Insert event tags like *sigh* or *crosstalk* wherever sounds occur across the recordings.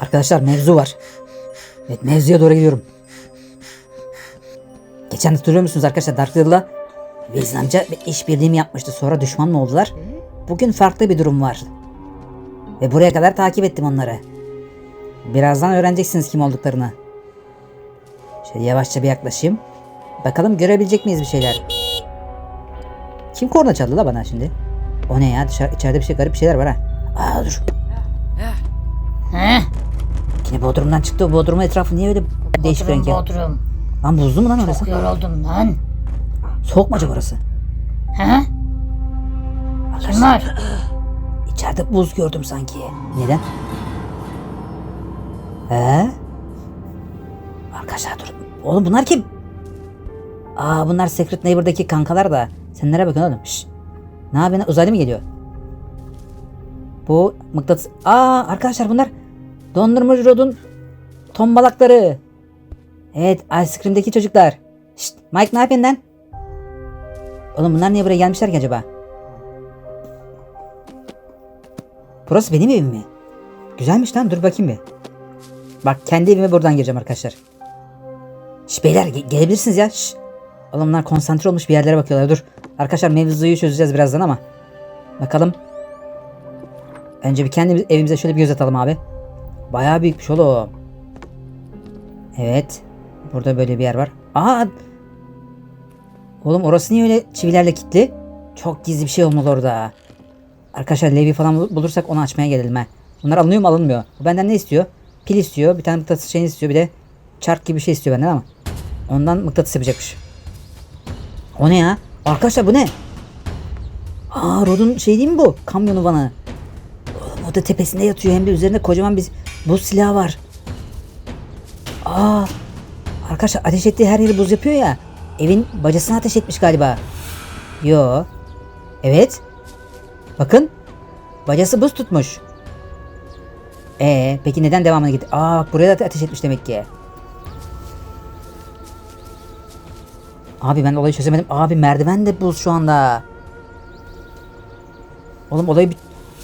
Arkadaşlar mevzu var. Evet mevzuya doğru gidiyorum. Geçen hatırlıyor musunuz arkadaşlar Dark Riddle'la Wilson amca bir işbirliği mi yapmıştı sonra düşman mı oldular? Bugün farklı bir durum var. Ve buraya kadar takip ettim onları. Birazdan öğreneceksiniz kim olduklarını. Şöyle yavaşça bir yaklaşayım. Bakalım görebilecek miyiz bir şeyler? Kim korna çaldı la bana şimdi? O ne ya? Dışarı, içeride bir şey garip bir şeyler var ha. Aa dur. He? Yine Bodrum'dan çıktı. O Bodrum'un etrafı niye öyle değişik Bodrum renk ya? Bodrum. Lan buzlu mu lan orası? Çok yoruldum lan. Soğuk mu acaba orası? He? Kim var? *gasps* İçeride buz gördüm sanki. Neden? He? Arkadaşlar dur. Oğlum bunlar kim? Aa bunlar Secret Neighbor'daki kankalar da. Sen nereye bakıyorsun oğlum? Şşş. Ne yapıyorsun? Uzaylı mı geliyor? Bu mıknatıs... Aa arkadaşlar bunlar Dondurmacı Rod'un tombalakları. Evet Ice Cream'deki çocuklar. Şşt Mike ne yapıyorsun lan? Oğlum bunlar niye buraya gelmişler ki acaba? Burası benim evim mi? Güzelmiş lan dur bakayım bir. Bak kendi evime buradan gireceğim arkadaşlar. Şş beyler ge- gelebilirsiniz ya. Şş. Oğlum bunlar konsantre olmuş bir yerlere bakıyorlar dur. Arkadaşlar mevzuyu çözeceğiz birazdan ama. Bakalım. Önce bir kendi evimize şöyle bir göz atalım abi. Bayağı büyükmüş oğlum. Evet. Burada böyle bir yer var. Aa! Oğlum orası niye öyle çivilerle kilitli? Çok gizli bir şey olmalı orada. Arkadaşlar Levi falan bul- bulursak onu açmaya gelelim ha. Bunlar alınıyor mu alınmıyor. Bu benden ne istiyor? Pil istiyor. Bir tane mıknatıs şeyini istiyor. Bir de çark gibi bir şey istiyor benden ama. Ondan mıknatıs yapacakmış. O ne ya? Arkadaşlar bu ne? Aa Rod'un şey değil mi bu? Kamyonu bana. Oğlum o da tepesinde yatıyor. Hem de üzerinde kocaman bir buz silahı var. Aa Arkadaşlar ateş ettiği her yeri buz yapıyor ya. Evin bacasına ateş etmiş galiba. Yo. Evet. Bakın. Bacası buz tutmuş. Ee, peki neden devamına gitti? Aa bak buraya da ateş etmiş demek ki. Abi ben olayı çözemedim. Abi merdiven de buz şu anda. Oğlum olayı bir...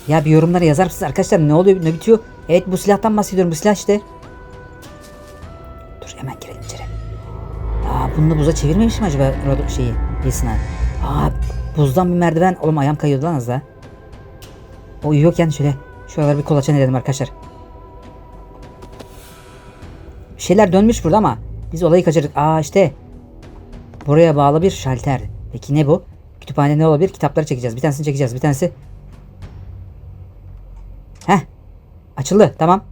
Ya bir yorumlara yazar mısınız arkadaşlar ne oluyor ne bitiyor? Evet bu silahtan bahsediyorum bu silah işte. Dur hemen girelim içeri. Aa bunu da buza çevirmemiş mi acaba Rod- şeyi Wilson'a? Aa buzdan bir merdiven. Oğlum ayağım kayıyordu lan az daha. O uyuyorken şöyle şuraları bir kolaçan edelim arkadaşlar. Bir şeyler dönmüş burada ama biz olayı kaçırdık. Aa işte buraya bağlı bir şalter. Peki ne bu? Kütüphane ne olabilir? Kitapları çekeceğiz. Bir tanesini çekeceğiz. Bir tanesi Açıldı. Tamam.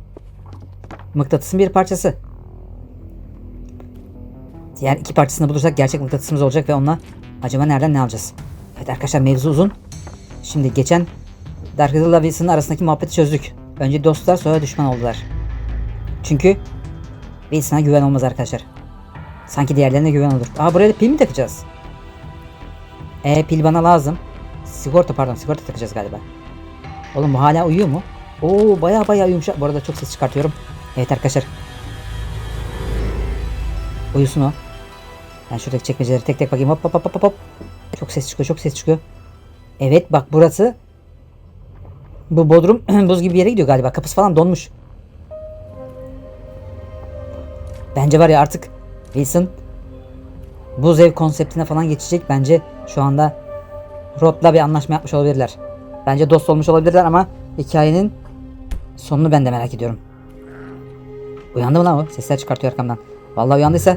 Mıknatısın bir parçası. Diğer iki parçasını bulursak gerçek mıknatısımız olacak ve onunla acaba nereden ne alacağız? Evet arkadaşlar mevzu uzun. Şimdi geçen Dark Riddle'la Wilson'ın arasındaki muhabbeti çözdük. Önce dostlar sonra düşman oldular. Çünkü Wilson'a güven olmaz arkadaşlar. Sanki diğerlerine güven olur. Aa buraya da pil mi takacağız? E pil bana lazım. Sigorta pardon sigorta takacağız galiba. Oğlum bu hala uyuyor mu? Oo baya baya uyumuş. Bu arada çok ses çıkartıyorum. Evet arkadaşlar. Uyusun o. Ben şuradaki çekmeceleri tek tek bakayım. Hop hop hop hop hop. Çok ses çıkıyor çok ses çıkıyor. Evet bak burası. Bu bodrum *clears throat* buz gibi bir yere gidiyor galiba. Kapısı falan donmuş. Bence var ya artık Wilson buz ev konseptine falan geçecek. Bence şu anda Rod'la bir anlaşma yapmış olabilirler. Bence dost olmuş olabilirler ama hikayenin sonunu ben de merak ediyorum. Uyandı mı lan o? Sesler çıkartıyor arkamdan. Vallahi uyandıysa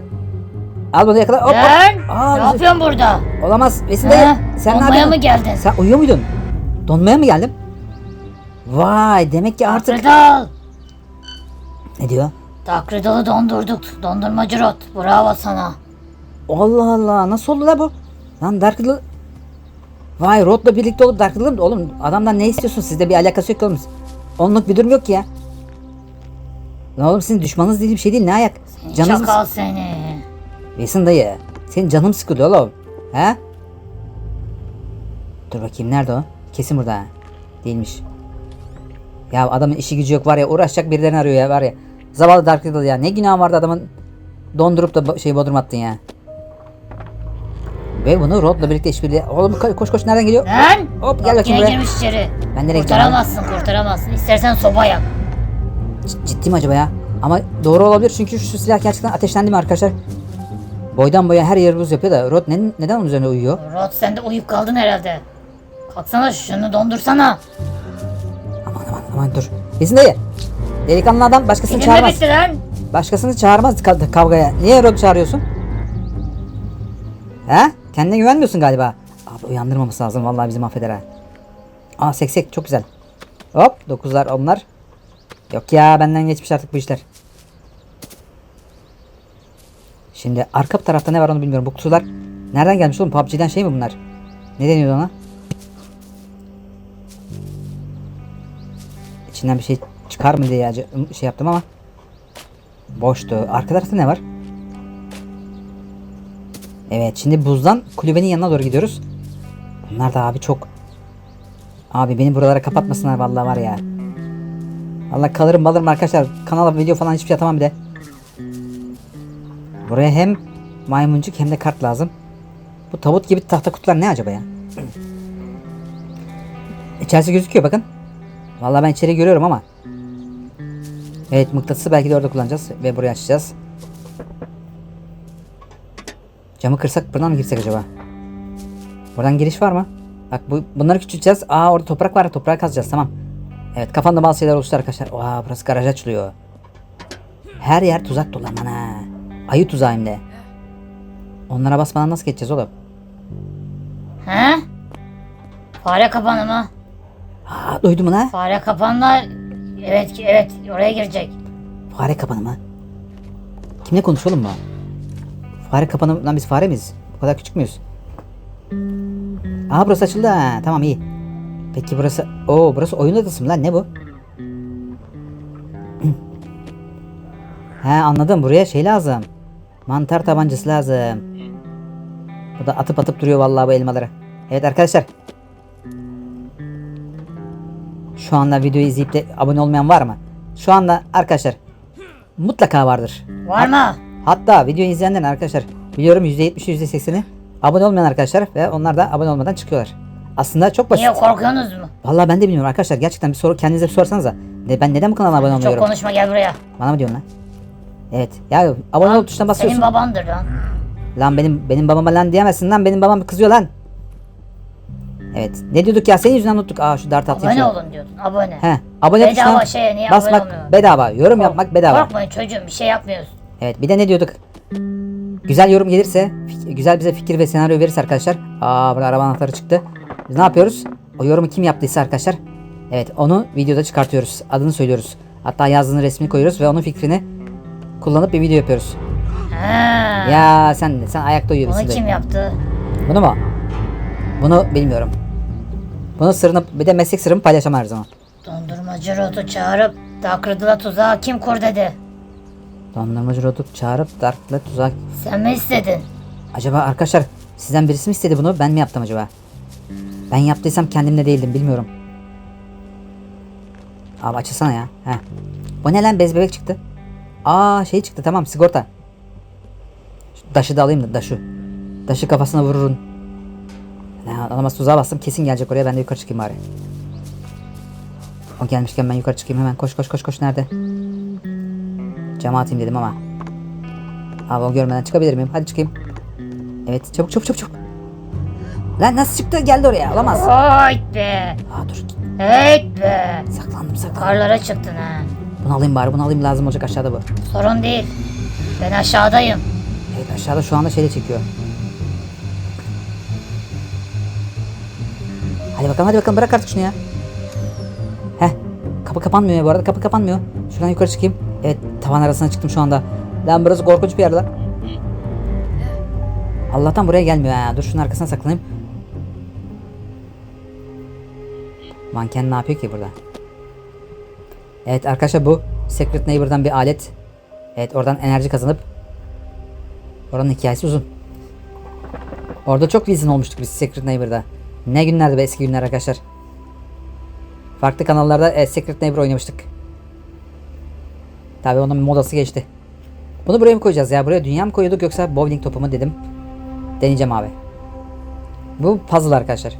Al bunu yakala. Hop. Lan! Aa, ne bizi- yapıyorsun burada? Olamaz. Vesin Ha? Sen ne Donmaya yapıyorsun? mı geldin? Sen uyuyor muydun? Donmaya mı geldim? Vay demek ki artık... Riddle! Ne diyor? Dark Riddle'ı dondurduk. Dondurmacı Rod. Bravo sana. Allah Allah nasıl oldu la bu? Lan Dark Riddle... Vay Rod'la birlikte olup Dark? Oğlum adamdan ne istiyorsun? Sizde bir alakası yok ki oğlum. Onluk bir durum yok ki ya. Lan oğlum sizin düşmanınız değil bir şey değil ne ayak? Canınız mı? Çakal seni. Wilson dayı. Senin canım sıkılıyor oğlum. He? Dur bakayım nerede o? Kesin burada. ha. Değilmiş. Ya adamın işi gücü yok var ya uğraşacak birilerini arıyor ya var ya. Zavallı Dark Riddle ya. Ne günah vardı adamın dondurup da bo- şey bodrum attın ya. Ve bunu Rod'la birlikte işbirliği. Oğlum ko- koş koş nereden geliyor? Lan! Hop, gel Bak bakayım buraya. girmiş içeri. Ben nereye gideceğim Kurtaramazsın kurtaramazsın. İstersen soba yak. C- ciddi mi acaba ya? Ama doğru olabilir çünkü şu silah gerçekten ateşlendi mi arkadaşlar? Boydan boya her yeri buz yapıyor da Rod ne- neden onun üzerine uyuyor? Rod sen de uyuyup kaldın herhalde. Kalksana şunu dondursana. Aman aman aman dur. Bizim dayı. Delikanlı adam başkasını Benim de çağırmaz. bitti lan. Başkasını çağırmaz kav- kavgaya. Niye Rod çağırıyorsun? He? Kendine güvenmiyorsun galiba. Abi uyandırmaması lazım vallahi bizi mahveder ha. Aa seksek çok güzel. Hop dokuzlar onlar. Yok ya benden geçmiş artık bu işler. Şimdi arka tarafta ne var onu bilmiyorum. Bu kutular nereden gelmiş oğlum? PUBG'den şey mi bunlar? Ne deniyordu ona? İçinden bir şey çıkar mı diye şey yaptım ama boştu. Arka tarafta ne var? Evet şimdi buzdan kulübenin yanına doğru gidiyoruz. Bunlar da abi çok Abi beni buralara kapatmasınlar vallahi var ya. Vallahi kalırım balırım arkadaşlar. Kanala video falan hiçbir şey atamam bir de. Buraya hem maymuncuk hem de kart lazım. Bu tabut gibi tahta kutular ne acaba ya? İçerisi gözüküyor bakın. Vallahi ben içeri görüyorum ama. Evet mıknatısı belki de orada kullanacağız ve burayı açacağız. Camı kırsak buradan mı girsek acaba? Buradan giriş var mı? Bak bu, bunları küçülteceğiz. Aa orada toprak var. Toprağı kazacağız. Tamam. Evet kafamda bazı şeyler oluştu arkadaşlar. Oha burası garaj açılıyor. Her yer tuzak dolu aman ha. Ayı tuzağı hem de. Onlara basmadan nasıl geçeceğiz oğlum? He? Fare kapanı mı? Aa duydun mu lan? Fare kapanla evet evet oraya girecek. Fare kapanı mı? Kimle konuşuyor oğlum bu? Fare kapanı lan biz fare miyiz? Bu kadar küçük müyüz? Aa burası açıldı ha. Tamam iyi. Peki burası... Oo burası oyun odası mı lan ne bu? He anladım buraya şey lazım. Mantar tabancası lazım. Bu da atıp atıp duruyor vallahi bu elmaları. Evet arkadaşlar. Şu anda videoyu izleyip de abone olmayan var mı? Şu anda arkadaşlar mutlaka vardır. Var mı? Hatta videoyu izleyenlerin arkadaşlar biliyorum %70'i %80'i abone olmayan arkadaşlar ve onlar da abone olmadan çıkıyorlar. Aslında çok basit. Niye korkuyorsunuz mu? Vallahi ben de bilmiyorum arkadaşlar. Gerçekten bir soru kendinize bir sorsanıza. Ne, ben neden bu kanala abone Çok olmuyorum? konuşma gel buraya. Bana mı diyorsun lan? Evet. Ya abone ol tuşuna basıyorsun. Senin babandır lan. Lan benim benim babama lan diyemezsin lan. Benim babam kızıyor lan. Evet. Ne diyorduk ya? Senin yüzünden unuttuk. Aa şu dart atayım. Abone şöyle. olun diyordun. Abone. He. Abone Bedava tuşuna şeye niye abone basmak olmuyor? bedava. Yorum yapmak bedava. Korkmayın çocuğum bir şey yapmıyoruz. Evet bir de ne diyorduk? Güzel yorum gelirse, güzel bize fikir ve senaryo verirse arkadaşlar. Aa burada araba anahtarı çıktı. Biz ne yapıyoruz? O yorumu kim yaptıysa arkadaşlar. Evet onu videoda çıkartıyoruz. Adını söylüyoruz. Hatta yazdığını resmini koyuyoruz ve onun fikrini kullanıp bir video yapıyoruz. Ha. Ya sen sen ayakta uyuyorsun. Bunu kim yaptı? Bunu mu? Bunu bilmiyorum. Bunu sırrını bir de meslek sırrımı paylaşamam her zaman. Dondurmacı Rod'u çağırıp Dakırdıla tuzağı kim kur dedi. Dondurmacı Roduk çağırıp Dark'la tuzak. Sen mi istedin? Acaba arkadaşlar sizden birisi mi istedi bunu ben mi yaptım acaba? Ben yaptıysam kendimde değildim bilmiyorum. Abi açılsana ya. Heh. O ne lan bez bebek çıktı. Aa şey çıktı tamam sigorta. Şu daşı da alayım da daşı. Daşı kafasına vururun. Ne alamaz tuzağa bastım kesin gelecek oraya ben de yukarı çıkayım bari. O gelmişken ben yukarı çıkayım hemen koş koş koş koş nerede? Cama atayım dedim ama. Abi o görmeden çıkabilir miyim? Hadi çıkayım. Evet çabuk çabuk çabuk çabuk. Lan nasıl çıktı geldi oraya alamaz. Hayt be. Aa dur Hayt be. saklandım saklandım. Karlara çıktın ha. Bunu alayım bari bunu alayım lazım olacak aşağıda bu. Sorun değil. Ben aşağıdayım. Evet aşağıda şu anda şeyle çekiyor. Hadi bakalım hadi bakalım bırak artık şunu ya. Heh kapı kapanmıyor ya bu arada kapı kapanmıyor. Şuradan yukarı çıkayım. Evet tavan arasına çıktım şu anda. Lan burası korkunç bir yer lan. Allah'tan buraya gelmiyor ha. Dur şunun arkasına saklanayım. Manken ne yapıyor ki burada? Evet arkadaşlar bu Secret Neighbor'dan bir alet. Evet oradan enerji kazanıp Oranın hikayesi uzun. Orada çok izin olmuştuk biz Secret Neighbor'da. Ne günlerdi be eski günler arkadaşlar. Farklı kanallarda e, Secret Neighbor oynamıştık. Tabii onun modası geçti. Bunu buraya mı koyacağız ya? Buraya dünya mı koyuyorduk yoksa bowling topu mu dedim. Deneyeceğim abi. Bu puzzle arkadaşlar.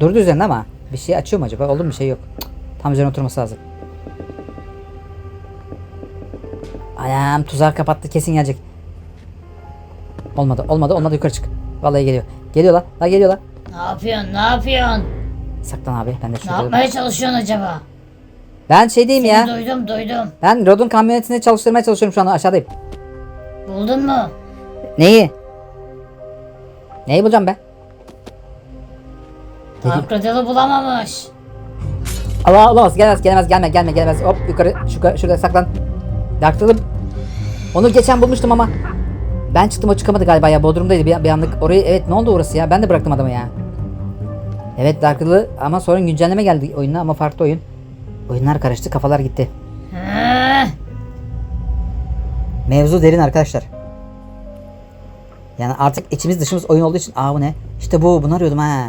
Durdu üzerinde ama bir şey açıyor mu acaba? Oldu mu bir şey yok. Tam üzerine oturması lazım. Anam tuzağı kapattı kesin gelecek. Olmadı olmadı olmadı yukarı çık. Vallahi geliyor. Geliyor lan. La geliyor lan. Ne yapıyorsun? Ne yapıyorsun? Saklan abi ben de Ne şurada. yapmaya çalışıyorsun acaba? Ben şey diyeyim ya. Duydum duydum. Ben Rod'un kamyonetini çalıştırmaya çalışıyorum şu anda aşağıdayım. Buldun mu? Neyi? Neyi bulacağım be? Dark Riddle'ı bulamamış. Allah olamaz gelemez gelemez gelme gelme gelemez. Hop yukarı şu, şurada saklan. Darktılım. Onu geçen bulmuştum ama. Ben çıktım o çıkamadı galiba ya Bodrum'daydı bir, bir anlık. Orayı evet ne oldu orası ya ben de bıraktım adamı ya. Evet Darklı ama sonra güncelleme geldi oyuna ama farklı oyun. Oyunlar karıştı kafalar gitti. Mevzu derin arkadaşlar. Yani artık içimiz dışımız oyun olduğu için aa bu ne? İşte bu bunu arıyordum ha.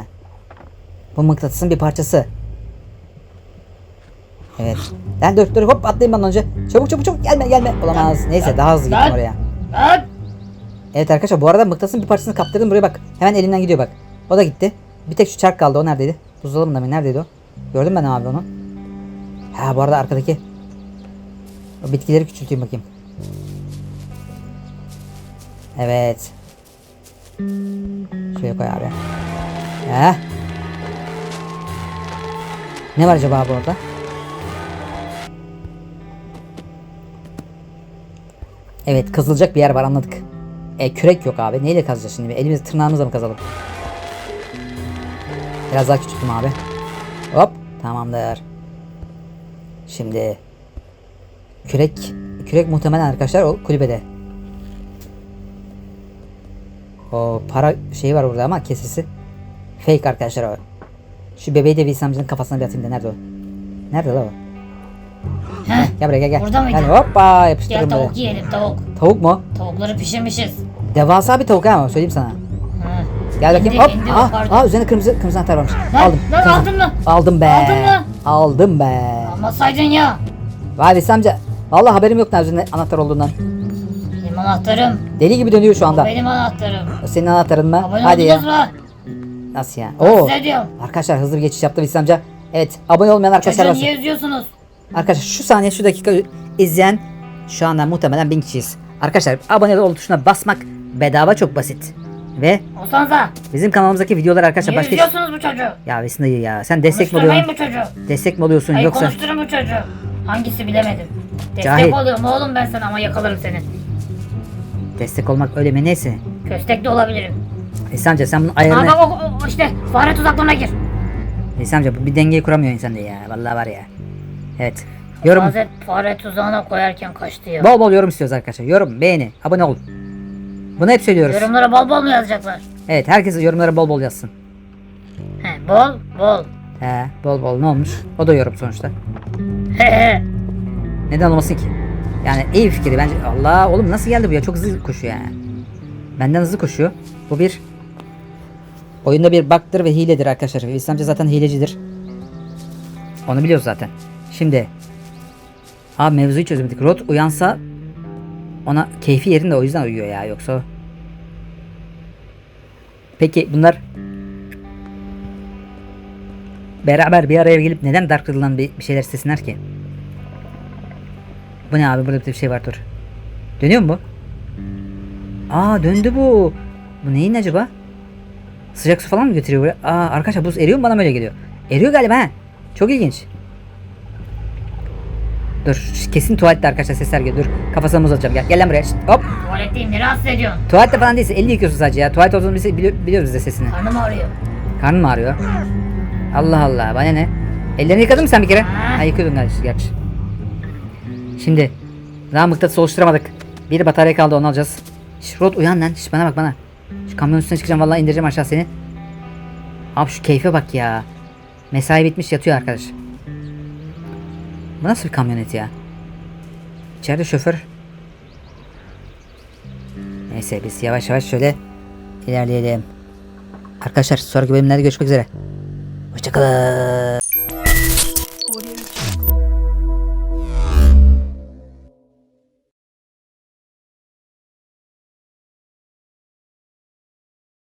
Bu mıknatısın bir parçası. Evet. Ben dur dur hop atlayayım ben önce. Çabuk çabuk çabuk gelme gelme. Olamaz. Neyse daha hızlı gittim oraya. Evet arkadaşlar bu arada mıknatısın bir parçasını kaptırdım buraya bak. Hemen elimden gidiyor bak. O da gitti. Bir tek şu çark kaldı o neredeydi? Buzdolabında mı neredeydi o? Gördüm ben abi onu. Ha bu arada arkadaki o bitkileri küçülteyim bakayım. Evet. Şuraya koy abi. Heh. Ne var acaba bu orada? Evet kazılacak bir yer var anladık. E kürek yok abi. Neyle kazacağız şimdi? Elimiz tırnağımızla mı kazalım? Biraz daha küçültüm abi. Hop tamamdır. Şimdi kürek kürek muhtemelen arkadaşlar o kulübede. O para şeyi var burada ama kesesi. Fake arkadaşlar o. Şu bebeği de Wilson amcanın kafasına bir atayım da nerede o? Nerede la o? Heh. Gel buraya gel gel. Burada mıydı? Gel hoppa Gel yapıştırırım tavuk böyle. yiyelim tavuk. Tavuk mu? Tavukları pişirmişiz. Devasa bir tavuk ha söyleyeyim sana. Hı. Gel bakayım İndi, hop. indi, Aa, pardon. aa üzerine kırmızı kırmızı anahtar varmış. Lan, aldım. lan kırmızı. aldın mı? Aldım be. Aldın mı? Aldım be. Almasaydın ya. Vay Veysel amca. Vallahi haberim yok ne üzerinde anahtar olduğundan. Benim anahtarım. Deli gibi dönüyor şu anda. Benim anahtarım. O Senin anahtarın mı? Abone Hadi ya. mu? Nasıl ya? Oo. Size diyorum. Arkadaşlar hızlı bir geçiş yaptı Veysel amca. Evet abone olmayan arkadaşlar Çocuğu niye üzüyorsunuz? Arkadaşlar şu saniye şu dakika izleyen şu anda muhtemelen bin kişiyiz. Arkadaşlar abone ol tuşuna basmak bedava çok basit. Ve Olsanıza. bizim kanalımızdaki videolar arkadaşlar Niye başka... üzüyorsunuz bu çocuğu? Ya Vesin dayı ya sen destek mi Konuşturmayın oluyorsun? bu çocuğu. Destek mi oluyorsun Hayır yoksa? konuşturun bu çocuğu. Hangisi bilemedim. Destek Cahil. oluyorum oğlum ben sana ama yakalarım seni. Destek olmak öyle mi neyse. Köstek de olabilirim. Veysel amca sen bunun Aa ayarını... bak o, o- işte fare tuzaklarına gir. Veysel amca bu bir dengeyi kuramıyor insan da ya. Vallahi var ya. Evet. Yorum. Bazen fare tuzağına koyarken kaçtı ya. Bol bol yorum istiyoruz arkadaşlar. Yorum, beğeni, abone ol. Bunu hep söylüyoruz. Yorumlara bol bol mu yazacaklar? Evet herkes yorumlara bol bol yazsın. He bol bol. He bol bol ne olmuş? O da yorum sonuçta. Hehe. Neden olmasın ki? Yani iyi fikri bence. Allah oğlum nasıl geldi bu ya? Çok hızlı koşuyor yani. Benden hızlı koşuyor. Bu bir oyunda bir bug'dır ve hiledir arkadaşlar. İslamcı zaten hilecidir. Onu biliyoruz zaten. Şimdi Abi mevzuyu çözemedik. Rod uyansa ona keyfi yerinde o yüzden uyuyor ya yoksa Peki bunlar beraber bir araya gelip neden Dark Riddle'dan bir, bir şeyler istesinler ki? Bu ne abi burada bir şey var dur. Dönüyor mu bu? Aa döndü bu. Bu neyin acaba? Sıcak su falan mı götürüyor buraya? Aa arkadaşlar buz eriyor mu bana böyle geliyor. Eriyor galiba ha. Çok ilginç. Dur kesin tuvalette arkadaşlar sesler geliyor. Dur kafasına muz atacağım. Gel, gel lan buraya. Şşt, hop. Tuvaletteyim ne rahatsız ediyorsun? Tuvalette falan değilse elini yıkıyorsun sadece ya. Tuvalet olduğunu biz bili- biliyoruz de sesini. Karnım ağrıyor. Karnın mı ağrıyor? Allah Allah bana ne? Ellerini yıkadın mı sen bir kere? Ha. Ha yıkıyordun gerçi. gerçi. Şimdi daha mıknatıs oluşturamadık. Bir batarya kaldı onu alacağız. Şş, Rod uyan lan. Şş, bana bak bana. Şu kamyonun üstüne çıkacağım vallahi indireceğim aşağı seni. Abi şu keyfe bak ya. Mesai bitmiş yatıyor arkadaş. Bu nasıl bir kamyonet ya? İçeride şoför. Neyse biz yavaş yavaş şöyle ilerleyelim. Arkadaşlar sonraki bölümlerde görüşmek üzere. Hoşçakalın.